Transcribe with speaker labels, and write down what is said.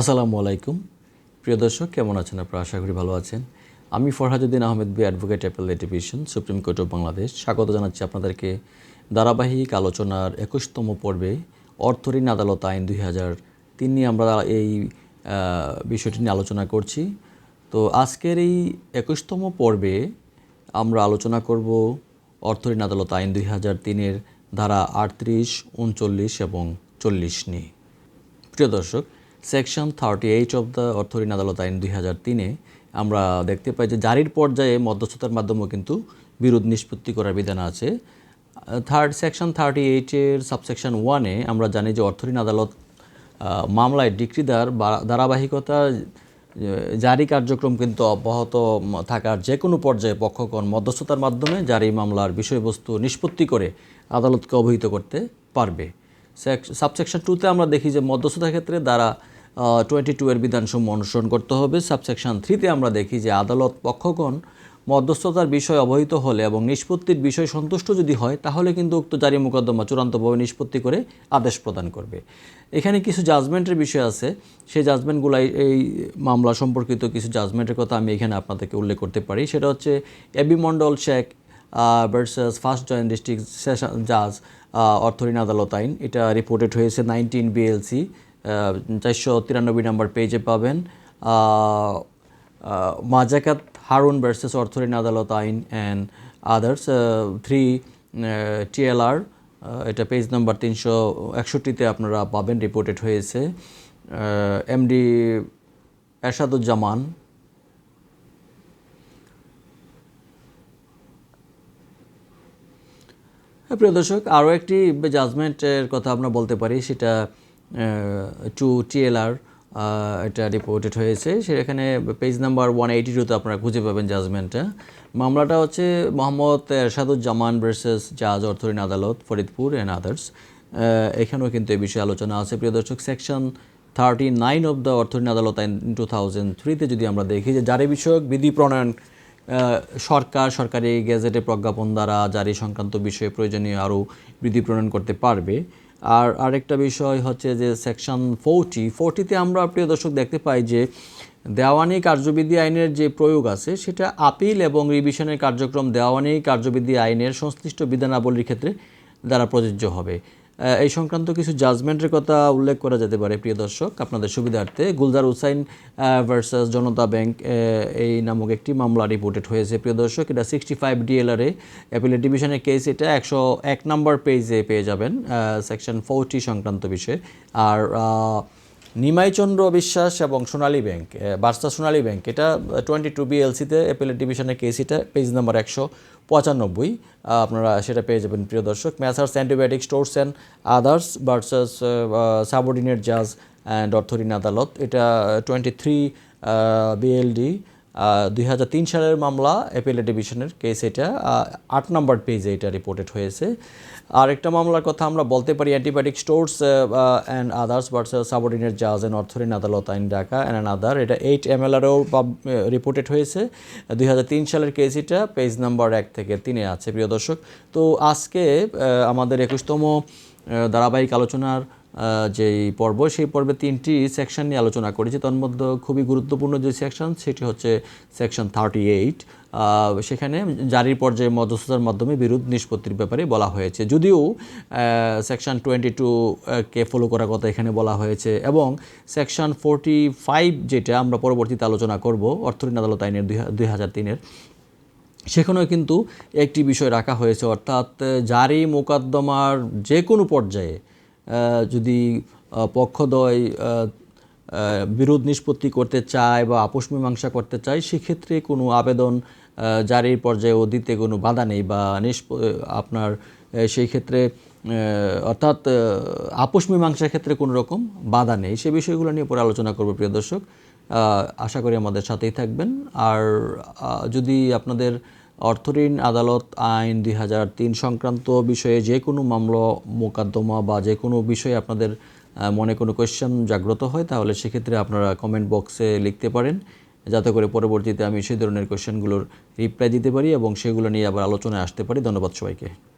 Speaker 1: আসসালামু আলাইকুম। প্রিয় দর্শক, কেমন আছেন আপনারা? আশা করি ভালো আছেন। আমি Farhajuddin Ahmed B advocate appellate division supreme court of Bangladesh. স্বাগত জানাচ্ছি আপনাদেরকে ধারাবাহিক আলোচনার একুশতম পর্বে অর্থঋণ আদালত আইন দুই হাজার তিন নিয়ে আমরা এই বিষয়টি নিয়ে আলোচনা করছি। তো আজকের এই একুশতম পর্বে আমরা আলোচনা করব অর্থঋণ আদালত আইন দুই হাজার তিনের ধারা আটত্রিশ, উনচল্লিশ এবং চল্লিশ নিয়ে। প্রিয় দর্শক section thirty eight of the অর্থঋণ আদালত আইন দুই হাজার তিনে আমরা দেখতে পাই যে জারির পর্যায়ে মধ্যস্থতার মাধ্যমেও কিন্তু বিরোধ নিষ্পত্তি করার বিধান আছে। থার্ড সেকশন থার্টি এইটের সাবসেকশন ওয়ানে আমরা জানি যে অর্থঋণ আদালত মামলায় ডিক্রিদার বা- ধারাবাহিকতা জারি কার্যক্রম কিন্তু অব্যাহত থাকার যে কোনো পর্যায়ে পক্ষগণ মধ্যস্থতার মাধ্যমে জারি মামলার বিষয়বস্তু নিষ্পত্তি করে আদালতকে অবহিত করতে পারবে। সাবসেকশন টুতে আমরা দেখি যে মধ্যস্থতার ক্ষেত্রে দ্বারা টোয়েন্টি টু এর বিধানসমূহ অনুসরণ করতে হবে। সাবসেকশন থ্রিতে আমরা দেখি যে আদালত পক্ষগণ মধ্যস্থতার বিষয় অবহিত হলে এবং নিষ্পত্তির বিষয় সন্তুষ্ট যদি হয়, তাহলে কিন্তু উক্ত জারি মোকদ্দমা চূড়ান্তভাবে নিষ্পত্তি করে আদেশ প্রদান করবে। এখানে কিছু জাজমেন্টের বিষয় আছে। সেই জাজমেন্টগুলাই এই মামলা সম্পর্কিত কিছু জাজমেন্টের কথা আমি এখানে আপনাদেরকে উল্লেখ করতে পারি। সেটা হচ্ছে AB Mondal Sheikh versus first joint district session জাজ অর্থঋণ আদালত আইন এটা রিপোর্টেড হয়েছে নাইনটিন বিএলসি চারশো তিরানব্বই নম্বর পেজে পাবেন। মাজাকাত হারুন ভার্সেস অর্থঋণ আদালত আইন অ্যান্ড আদার্স থ্রি টিএলআর এটা পেজ নাম্বার তিনশো একষট্টিতে আপনারা পাবেন রিপোর্টেড হয়েছে। এমডি এরশাদুজ্জামান প্রিয় দর্শক, আরও একটি জাজমেন্টের কথা আমরা বলতে পারি, সেটা টু টিএলআর এটা রিপোর্টেড হয়েছে। সেখানে পেজ নাম্বার ওয়ান এইটি টুতে আপনারা খুঁজে পাবেন জাজমেন্টটা মামলাটা হচ্ছে মোহাম্মদ এরশাদুজ্জামান ভার্সেস জাজ অর্থঋণ আদালত, ফরিদপুর অ্যান্ড আদার্স এখানেও কিন্তু এ বিষয়ে আলোচনা আছে। প্রিয় দর্শক section thirty nine of the অর্থঋণ আদালত আইন টু থাউজেন্ড থ্রিতে যদি আমরা দেখি যে জারি বিষয়ক বিধি প্রণয়ন সরকার, সরকারি গেজেটে প্রজ্ঞাপন দ্বারা জারি সংক্রান্ত বিষয়ে প্রয়োজনীয় আরও বিধি প্রণয়ন করতে পারবে। আর আরেকটা বিষয় হচ্ছে যে সেকশন ফোরটি ফোরটিতে আমরা, প্রিয় দর্শক, দেখতে পাই যে দেওয়ানি কার্যবিধি আইনের যে প্রয়োগ আছে, সেটা আপিল এবং রিভিশনের কার্যক্রম দেওয়ানি কার্যবিধি আইনের সংশ্লিষ্ট বিধানাবলীর ক্ষেত্রে দ্বারা প্রযোজ্য হবে। এই সংক্রান্ত কিছু জাজমেন্টের কথা উল্লেখ করা যেতে পারে, প্রিয় দর্শক। আপনাদের সুবিধার্থে গুলজার হুসাইন ভার্সাস জনতা ব্যাংক এই নামক একটি মামলা রিপোর্টেড হয়েছে, প্রিয় দর্শক। এটা সিক্সটি ফাইভ ডিএলআরে অ্যাপিলেট ডিভিশনের কেস এটা একশো এক নম্বর পেজে পেয়ে যাবেন সেকশন ফোরটি সংক্রান্ত বিষয়ে। আর নিমাইচন্দ্র বিশ্বাস এবং Sonali bank versus Sonali bank, এটা টোয়েন্টি টু বিএলসিতে অ্যাপেলেট ডিভিশনের কেসিটা পেজ নাম্বার একশো পঁচানব্বই। আপনারা সেটা পেয়ে যাবেন, প্রিয় দর্শক। Messrs antibiotic stores and others versus subordinate জাজ অ্যান্ড অর্থঋণ আদালত এটা টোয়েন্টি থ্রি বিএলডি দুই হাজার তিন সালের মামলা অ্যাপেলেট ডিভিশনের কেস এটা আট নম্বর পেজে এটা রিপোর্টেড হয়েছে। আর একটা মামলার কথা আমরা বলতে পারি antibiotic stores and others versus subordinate জাজ অ্যান্ড অর্থঋণ আদালত আইন ঢাকা অ্যান্ড আদার এটা এইট এম এলআরও রিপোর্টেড হয়েছে। দুই হাজার তিন সালের কেস এটা পেজ নাম্বার এক থেকে তিনে আছে, প্রিয় দর্শক। তো আজকে আমাদের একুশতম ধারাবাহিক আলোচনার যেই পর্ব, সেই পর্বে তিনটি সেকশন নিয়ে আলোচনা করেছি। তার মধ্যে খুবই গুরুত্বপূর্ণ যে সেকশন সেটি হচ্ছে সেকশন থার্টি এইট সেখানে জারির পর্যায়ে মধ্যস্থতার মাধ্যমে বিরোধ নিষ্পত্তির ব্যাপারে বলা হয়েছে। যদিও সেকশন টোয়েন্টি টু কে ফলো করার কথা এখানে বলা হয়েছে এবং সেকশন ফোরটি ফাইভ যেটা আমরা পরবর্তীতে আলোচনা করব অর্থঋণ আদালত আইনের দুই হাজার তিনের, সেখানেও কিন্তু একটি বিষয় রাখা হয়েছে। অর্থাৎ জারি, মোকদ্দমার যে কোনো পর্যায়ে যদি পক্ষদ্বয় বিরোধ নিষ্পত্তি করতে চায় বা আপোষ মীমাংসা করতে চায়, সেক্ষেত্রে কোনো আবেদন জারির পর্যায়েও দিতে কোনো বাধা নেই বা নিষ্প আপনার সেই ক্ষেত্রে অর্থাৎ আপোষ মীমাংসার ক্ষেত্রে কোনো রকম বাধা নেই। সে বিষয়গুলো নিয়ে পরে আলোচনা করব, প্রিয় দর্শক। আশা করি আমাদের সাথেই থাকবেন। আর যদি আপনাদের অর্থঋণ আদালত, আইন দুই হাজার তিন সংক্রান্ত বিষয়ে যে কোনো মামলা, মোকদ্দমা বা যে কোনো বিষয়ে আপনাদের মনে কোনো কোয়েশ্চেন জাগ্রত হয়, তাহলে সেক্ষেত্রে আপনারা কমেন্ট বক্সে লিখতে পারেন। যাতে করে পরবর্তীতে আমি সেই ধরনের কোয়েশ্চেনগুলোর রিপ্লাই দিতে পারি এবং সেগুলো নিয়ে আবার আলোচনায় আসতে পারি। ধন্যবাদ সবাইকে।